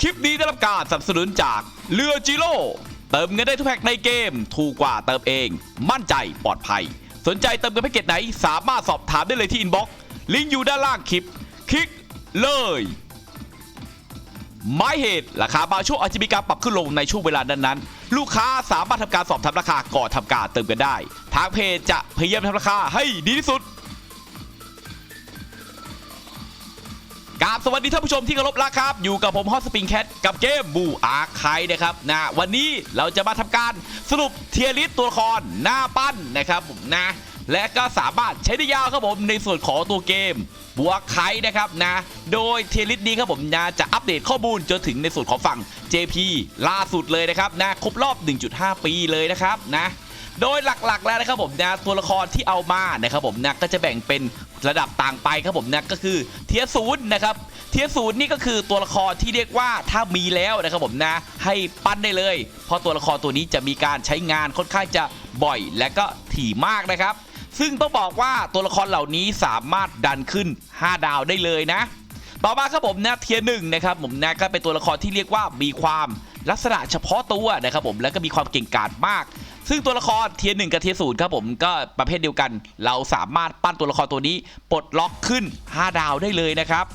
คลิปนี้ได้รับการสนับสนุนจากเรือจิโร่เติมเงินได้ทุกแพ็กในเกม ถูกกว่าเติมเอง มั่นใจปลอดภัย สนใจเติมเงินแพ็กเกจไหน สามารถสอบถามได้เลยที่อินบ็อกซ์ลิงก์อยู่ด้านล่างคลิป คลิกเลยหมายเหตุราคาบางช่วงอาจจะมีการปรับขึ้นลงในช่วงเวลานั้นๆ ลูกค้าสามารถทำการสอบถามราคาก่อนทำการเติมกันได้ ทางเพจจะพยายามทำราคาให้ดีที่สุด กราบสวัสดีท่านผู้ชมที่เคารพรักครับ อยู่กับผมฮอตสปริงแคทกับเกมบูอาร์คายนะครับนะวันนี้เราจะมาทำการสรุปเทียริสตัวละครหน้าปั้นนะครับผมนะ และก็สามารถใช้ได้ยาวครับผมในส่วนของตัวเกมบัวไคนะครับนะ โดยเทียริสนี้ครับผมนะจะอัปเดตข้อมูลจนถึงในส่วนของฝั่ง JP ล่าสุดเลยนะครับนะครบรอบ 1.5 ปีเลยนะครับนะ โดยหลักๆแล้วนะครับผมนะตัวละครที่เอามานะครับผมนะก็จะแบ่งเป็นระดับต่างไปครับผมนะก็คือเทียศูนย์นะครับเทียศูนย์นี่ก็คือตัวละครที่เรียกว่าถ้ามีแล้วนะครับผมนะให้ปั้นได้เลย เพราะตัวละครตัวนี้จะมีการใช้งานค่อนข้างจะบ่อยและก็ถี่มากนะครับ ซึ่งต้องบอกว่าตัวละครเหล่านี้สามารถดันขึ้น 5 ดาวได้เลยนะ ต่อมาครับผมนะเทียหนึ่งนะครับผมนะก็เป็นตัวละครที่เรียกว่ามีความลักษณะเฉพาะตัวนะครับผมแล้วก็มีความเก่งกาจมาก ซึ่งตัวละครเทียหนึ่งกับเทียศูนย์ครับผมก็ประเภทเดียวกัน เราสามารถปั้นตัวละครตัวนี้ปลดล็อกขึ้น 5 ดาวได้เลยนะครับ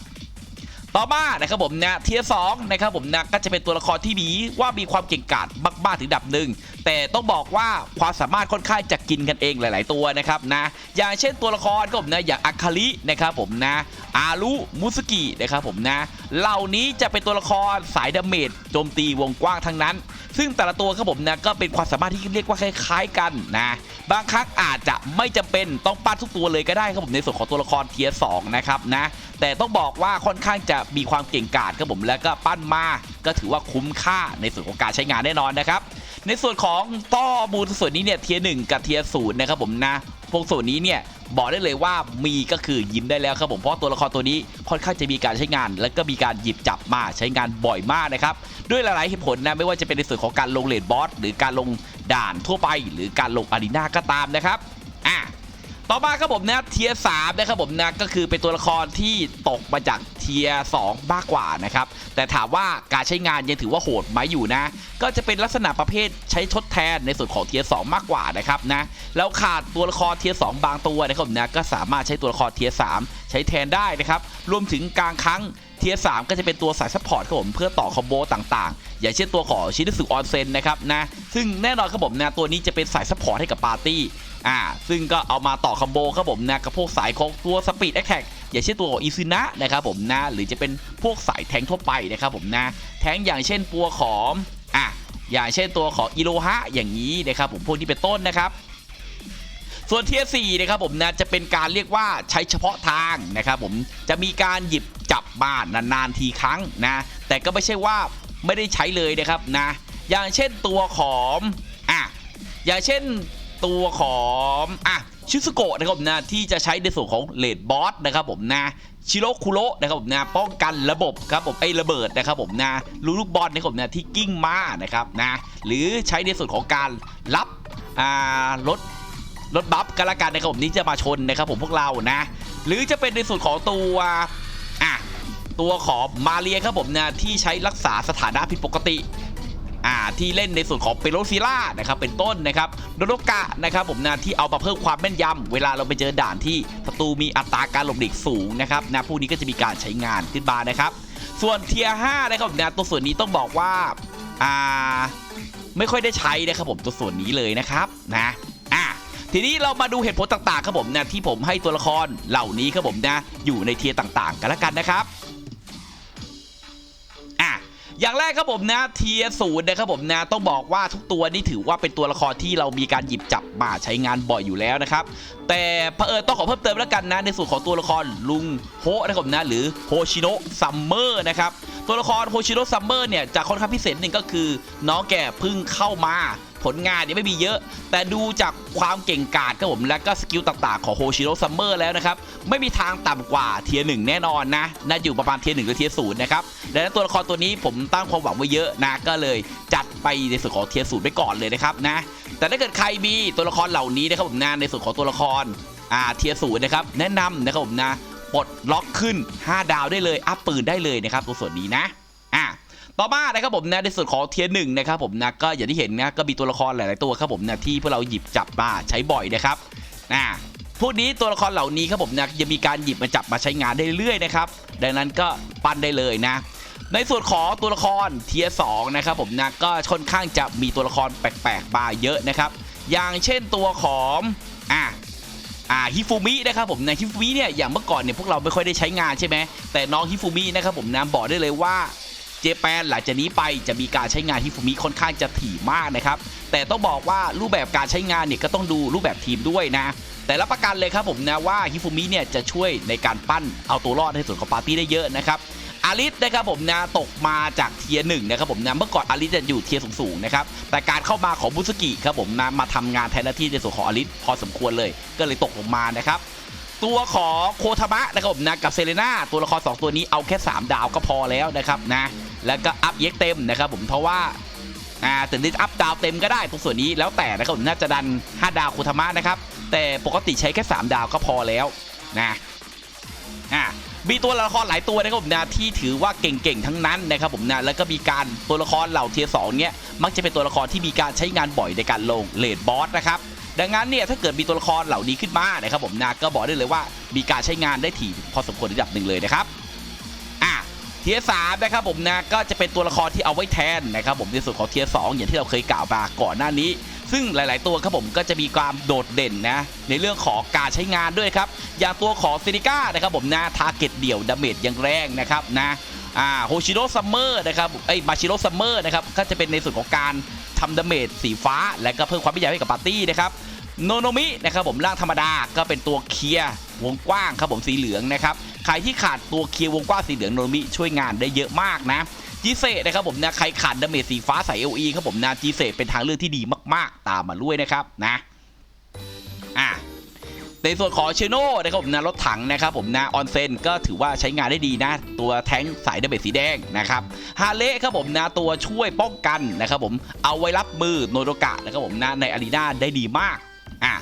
ต่อมานะครับผมนะเทียสองนะครับผมนะก็จะเป็นตัวละครที่มีว่ามีความเก่งกาจมากๆถึงดับหนึ่งแต่ต้องบอกว่าความสามารถค่อนข้างจะกินกันเองหลาย ๆ ตัวนะครับนะอย่างเช่นตัวละครก็ผมนะอย่างอาคารินะครับผมนะ อารุมุสกินะครับผมนะ เหล่านี้จะเป็นตัวละครสายดาเมจโจมตีวงกว้างทั้งนั้น ซึ่งแต่ละตัวครับผมนะก็เป็นความสามารถที่เรียกว่าคล้ายๆกันนะบางครั้งอาจจะไม่จำเป็นต้องปั้นทุกตัวเลยก็ได้ครับผมในส่วนของตัวละครเทียสองนะครับนะ แต่ต้องบอกว่าค่อนข้างจะมีความเก่งกาจครับผมแล้วก็ปั้นมาก็ถือว่าคุ้มค่าในส่วนของการใช้งานแน่นอนนะครับในส่วนของต้อบูลส่วนนี้เนี่ยเทียหนึ่งกับเทียศูนย์นะครับผมนะ พวกส่วนนี้เนี่ยบอกได้เลยว่ามีก็คือยิ้มได้แล้วครับผมเพราะตัวละครตัวนี้ค่อนข้างจะมีการใช้งาน และก็มีการหยิบจับมาใช้งานบ่อยมากนะครับด้วยหลายๆเหตุผลนะไม่ว่าจะเป็นในส่วนของการลงเลดบอสหรือการลงด่านทั่วไป หรือการลงอารีนาก็ตามนะครับอะ ต่อมาครับผมนะเทียสามนะครับผมนะก็คือเป็นตัวละครที่ตกมาจากเทียสองมากกว่านะครับแต่ถามว่าการใช้งานยังถือว่าโหดไหมอยู่นะ ก็จะเป็นลักษณะประเภทใช้ทดแทนในส่วนของเทียสองมากกว่านะครับนะแล้วขาดตัวละครเทียสองบางตัวนะครับผมนะก็สามารถใช้ตัวละครเทียสามใช้แทนได้นะครับรวมถึงกลางครั้งเทียสามก็จะเป็นตัวสายซัพพอร์ตครับผมเพื่อต่อคอมโบต่างๆ อย่างเช่นตัวของชินสึออนเซนนะครับนะซึ่งแน่นอนครับผมนะตัวนี้จะเป็นสายซัพพอร์ตให้กับปาร์ตี้ อ่าซึ่งก็เอามาต่อคอมโบครับผมนะกับพวกสายของตัวสปีดแอคแท็กอย่างเช่นตัวองอิซึนะนะครับผมนะหรือจะเป็นพวกสายแทงทั่วไปนะครับผมนะแทงอย่างเช่นตัวของอะอย่างเช่นตัวของอิโรฮะอย่างนี้นะครับผมพวกนี้เป็นต้นนะครับส่วนเทียร์สี่นะครับผมนะจะเป็นการเรียกว่าใช้เฉพาะทางนะครับผมจะมีการหยิบจับมานานๆทีครั้งนะแต่ก็ไม่ใช่ว่าไม่ได้ใช้เลยนะครับนะอย่างเช่นตัวของอะอย่างเช่น ตัวของอะชิซุโกะนะครับผมนะที่จะใช้ในส่วนของเลดบอสนะครับผมนะชิโรคุโระนะครับผมนะป้องกันระบบครับผมไอ้ระเบิดนะครับผมนะลูกบอลนะครับผมนะที่กิ้งมานะครับนะหรือใช้ในส่วนของการรับอ่ารถรถบัฟกันละกันนะครับผมนี้จะมาชนนะครับผมพวกเรานะ หรือจะเป็นในส่วนของตัวอะตัวของมาเรียครับผมนะที่ใช้รักษาสถานะผิดปกติ อ่าที่เล่นในส่วนของเปโรซิล่านะครับเป็นต้นนะครับโดโดกะนะครับผมนะที่เอามาเพิ่มความแม่นยำเวลาเราไปเจอด่านที่ศัตรูมีอัตราการหลบหลีกสูงนะครับนะพวกนี้ก็จะมีการใช้งานขึ้นมานะครับ ส่วนเทียร์5นะครับผมนะตัวส่วนนี้ต้องบอกว่าอ่าไม่ค่อยได้ใช้นะครับผมตัวส่วนนี้เลยนะครับนะอะทีนี้เรามาดูเหตุผลต่างๆครับผมนะที่ผมให้ตัวละครเหล่านี้ครับผมนะอยู่ในเทียร์ต่างๆ กันแล้วกันนะครับ อย่างแรกครับผมนะเทียศูนย์นะครับผมนะต้องบอกว่าทุกตัวนี่ถือว่าเป็นตัวละครที่เรามีการหยิบจับมาใช้งานบ่อยอยู่แล้วนะครับ แต่เผอิญต้องขอเพิ่มเติมแล้วกันนะ ในส่วนของตัวละครลุงโฮนะครับผมนะหรือโฮชิโนะซัมเมอร์นะครับตัวละครโฮชิโนะซัมเมอร์เนี่ยจะค่อนข้างพิเศษหนึ่งก็คือ น้องแกเพิ่งเข้ามา ผลงานเนี่ยไม่มีเยอะ แต่ดูจากความเก่งกาจครับผมและก็สกิลต่างๆของโฮชิโนะซัมเมอร์แล้วนะครับไม่มีทางต่ำกว่าเทียร์หนึ่งแน่นอนนะน่าอยู่ประมาณเทียร์หนึ่งหรือเทียร์ศูนย์นะครับดังนั้นตัวละครตัวนี้ผมตั้งความหวังไว้เยอะนะก็เลยจัดไปในส่วนของเทียร์ศูนย์ไปก่อนเลยนะครับนะแต่ถ้าเกิดใครมีตัวละครเหล่านี้นะครับผมนะในส่วนของตัวละครอ่าเทียร์ศูนย์นะครับแนะนำนะครับผมนะปลดล็อกขึ้น 5 ดาวได้เลย อัพปืนได้เลยนะครับตัวส่วนนี้นะ อะต่อมานะครับผมนะในส่วนของเทียร์หนึ่งนะครับผมนะก็อย่างที่เห็นนะก็มีตัวละครหลาย ๆ ตัวครับผมนะที่พวกเราหยิบจับมาใช้บ่อยนะครับนะพวกนี้ตัวละครเหล่านี้ครับผมนะยังมีการหยิบมาจับมาใช้งานได้เรื่อยๆนะครับ ดังนั้นก็ปั้นได้เลยนะ ในส่วนของตัวละครเทียร์สองนะครับผมนะก็ค่อนข้างจะมีตัวละครแปลก ๆ มาเยอะนะครับ อย่างเช่นตัวของอะอ่าฮิฟูมินะครับผมนะฮิฟูมิเนี่ยอย่างเมื่อก่อนเนี่ยพวกเราไม่ค่อยได้ใช้งานใช่ไหมแต่น้องฮิฟูมินะครับผมนะบอกได้เลยว่า เจแปนหลังจากนี้ไปจะมีการใช้งานฮิฟูมิค่อนข้างจะถี่มากนะครับ แต่ต้องบอกว่ารูปแบบการใช้งานเนี่ยก็ต้องดูรูปแบบทีมด้วยนะ แต่รับประกันเลยครับผมนะว่าฮิฟูมิเนี่ยจะช่วยในการปั้นเอาตัวรอดในส่วนของปาร์ตี้ได้เยอะนะครับอาริสนะครับผมนะตกมาจากเทียร์หนึ่งนะครับผมนะเมื่อก่อนอาริสจะอยู่เทียร์สูงๆนะครับแต่การเข้ามาของบุสกิครับผมนะมาทำงานแทนหน้าที่ในส่วนของอาริสพอสมควรเลย ก็เลยตกลงมานะครับตัวของโคทามะนะครับผมนะกับเซเลนาตัวละคร2ตัวนี้เอาแค่ 3 ดาวก็พอแล้วนะครับนะ แล้วก็อัพเย็กเต็มนะครับผมเพราะว่าอ่าถึงได้อัพดาวเต็มก็ได้ตรงส่วนนี้แล้วแต่นะครับผมน่าจะดัน 5 ดาวโคทามะนะครับ แต่ปกติใช้แค่ 3 ดาวก็พอแล้วนะอ่ามีตัวละครหลายตัวนะครับผมนะที่ถือว่าเก่งๆทั้งนั้นนะครับผมนะแล้วก็มีการตัวละครเหล่าเทียร์สองเนี้ยมักจะเป็นตัวละครที่มีการใช้งานบ่อยในการลงเลดบอสนะครับดังนั้นเนี่ยถ้าเกิดมีตัวละครเหล่านี้ขึ้นมานะครับผมนะก็บอกได้เลยว่ามีการใช้งานได้ถี่พอสมควรระดับหนึ่งเลยนะครับ เทียร์สามนะครับผมนะก็จะเป็นตัวละครที่เอาไว้แทนนะครับผมในส่วนของเทียร์สองอย่างที่เราเคยกล่าวมาก่อนหน้านี้ ซึ่งหลาย ๆ ตัวครับผมก็จะมีความโดดเด่นนะในเรื่องของการใช้งานด้วยครับอย่างตัวของซินิก้านะครับผมนะทาร์เก็ตเดี่ยวดาเมจย่างแรงนะครับนะอ่าโฮชิโร่ซัมเมอร์นะครับไอ้มาชิโร่ซัมเมอร์นะครับก็จะเป็นในส่วนของการทำดาเมจสีฟ้า และก็เพิ่มความพิเศษให้กับปาร์ตี้นะครับโนโนมินะครับผมร่างธรรมดาก็เป็นตัวเคลียร์วงกว้างครับผมสีเหลืองนะครับ ใครที่ขาดตัวเคียร์วงกว้างสีเหลืองโนมิช่วยงานได้เยอะมากนะจีเซนะครับผมนะใครขาดดาเมจสีฟ้าใส่ LE ครับผมนะจีเซเป็นทางเลือกที่ดีมากๆ ตามมาด้วยนะครับนะอะในส่วนของเชโน่นะครับผมนะรถถังนะครับผมนะออนเซนก็ถือว่าใช้งานได้ดีนะ ตัวแท้งสายดาเมจสีแดงนะครับฮาเละครับผมนะตัวช่วยป้องกันนะครับผมเอาไว้รับมือโนโดกะนะครับผมนะในอารีนาได้ดีมากอะ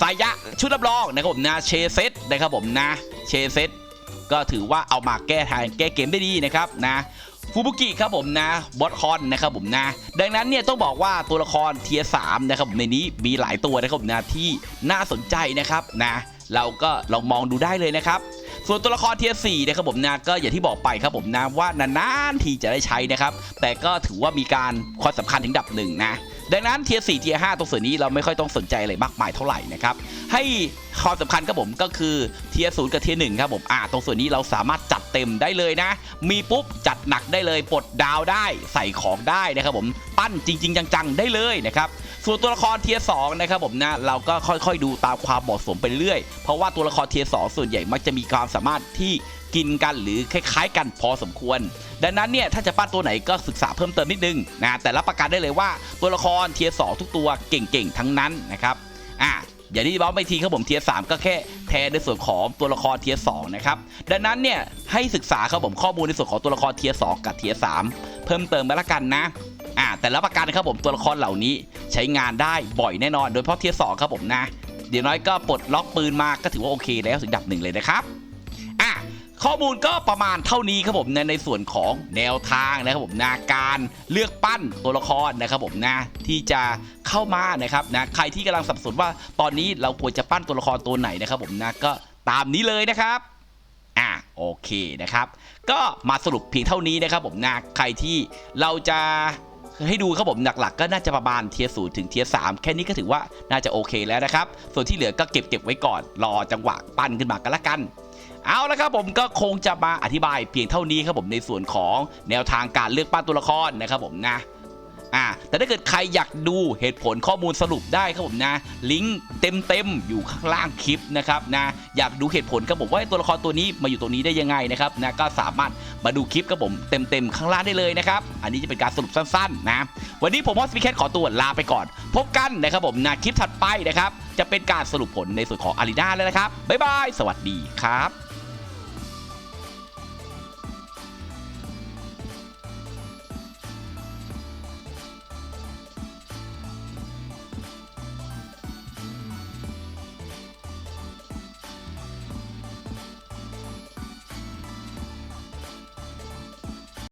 สายยะชุดรับรองนะครับผมนะเชเซตนะครับผมนะเชเซต ก็ถือว่าเอามาแก้ทางแก้เกมได้ดีนะครับนะฟูบุกิครับผมนะบอสคอนนะครับผมนะดังนั้นเนี่ยต้องบอกว่าตัวละครเทียสามนะครับผมในนี้มีหลายตัวนะครับผมนะที่น่าสนใจนะครับนะเราก็ลองมองดูได้เลยนะครับส่วนตัวละครเทียสี่นะครับผมนะก็อย่างที่บอกไปครับผมนะว่านานๆทีจะได้ใช้นะครับแต่ก็ถือว่ามีการความสำคัญถึงดับหนึ่งนะ ดังนั้นเทียสี่เทียห้าตรงส่วนนี้เราไม่ค่อยต้องสนใจอะไรมากมายเท่าไหร่นะครับให้ความสำคัญครับผมก็คือเทียศูนย์กับเทียหนึ่งครับผมอ่าตรงส่วนนี้เราสามารถจัดเต็มได้เลยนะ มีปุ๊บจัดหนักได้เลยปลดดาวได้ใส่ของได้นะครับผมปั้นจริง ๆ จังๆได้เลยนะครับ ส่วนตัวละครเทียร์สองนะครับผมนะเราก็ค่อยๆดูตามความเหมาะสมไปเรื่อย เพราะว่าตัวละครเทียร์สองส่วนใหญ่มักจะมีความสามารถที่กินกันหรือคล้ายๆกันพอสมควร ดังนั้นเนี่ยถ้าจะปั้นตัวไหนก็ศึกษาเพิ่มเติมนิดนึงนะแต่รับประกันได้เลยว่าตัวละครเทียร์สองทุกตัวเก่งๆทั้งนั้นนะครับอะอย่างที่บอกไปทีครับผมเทียร์สามก็แค่แทนในส่วนของตัวละครเทียร์สองนะครับดังนั้นเนี่ยให้ศึกษาครับผมข้อมูลในส่วนของตัวละครเทียร์สองกับเทียร์สามเพิ่มเติมมาละกันนะ แต่รับประกันนะครับผมตัวละครเหล่านี้ใช้งานได้บ่อยแน่นอน โดยเฉพาะเทียร์สองครับผมนะ เดี๋ยวน้อยก็ปลดล็อกปืนมาก็ถือว่าโอเคแล้วถึงดับหนึ่งเลยนะครับอะข้อมูลก็ประมาณเท่านี้ครับผมในในส่วนของแนวทางนะครับผมนะการเลือกปั้นตัวละครนะครับผมนะที่จะเข้ามานะครับนะใครที่กำลังสับสนว่าตอนนี้เราควรจะปั้นตัวละครตัวไหนนะครับผมนะก็ตามนี้เลยนะครับอะโอเคนะครับ ก็มาสรุปเพียงเท่านี้นะครับผมนะใครที่เราจะ ให้ดูครับผมหลักๆ ก็น่าจะประมาณเทียร์ศูนย์ถึงเทียร์สามแค่นี้ก็ถือว่าน่าจะโอเคแล้วนะครับ ส่วนที่เหลือก็เก็บเก็บไว้ก่อนรอจังหวะปั้นขึ้นมากันละกันเอาละครับผมก็คงจะมาอธิบายเพียงเท่านี้ครับผมในส่วนของแนวทางการเลือกปั้นตัวละครนะครับผมนะ อ่าแต่ถ้าเกิดใครอยากดูเหตุผลข้อมูลสรุปได้ครับผมนะ ลิงก์เต็มๆอยู่ข้างล่างคลิปนะครับนะอยากดูเหตุผลครับผมว่าตัวละครตัวนี้มาอยู่ตรงนี้ได้ยังไงนะครับนะก็สามารถมาดูคลิปครับผมเต็มๆข้างล่างได้เลยนะครับอันนี้จะเป็นการสรุปสั้นๆนะวันนี้ผมมอสพิแคทขอตัวลาไปก่อน พบกันนะครับผมนะคลิปถัดไปนะครับจะเป็นการสรุปผลในส่วนของอารีนาแล้วนะครับบ๊ายบายสวัสดีครับ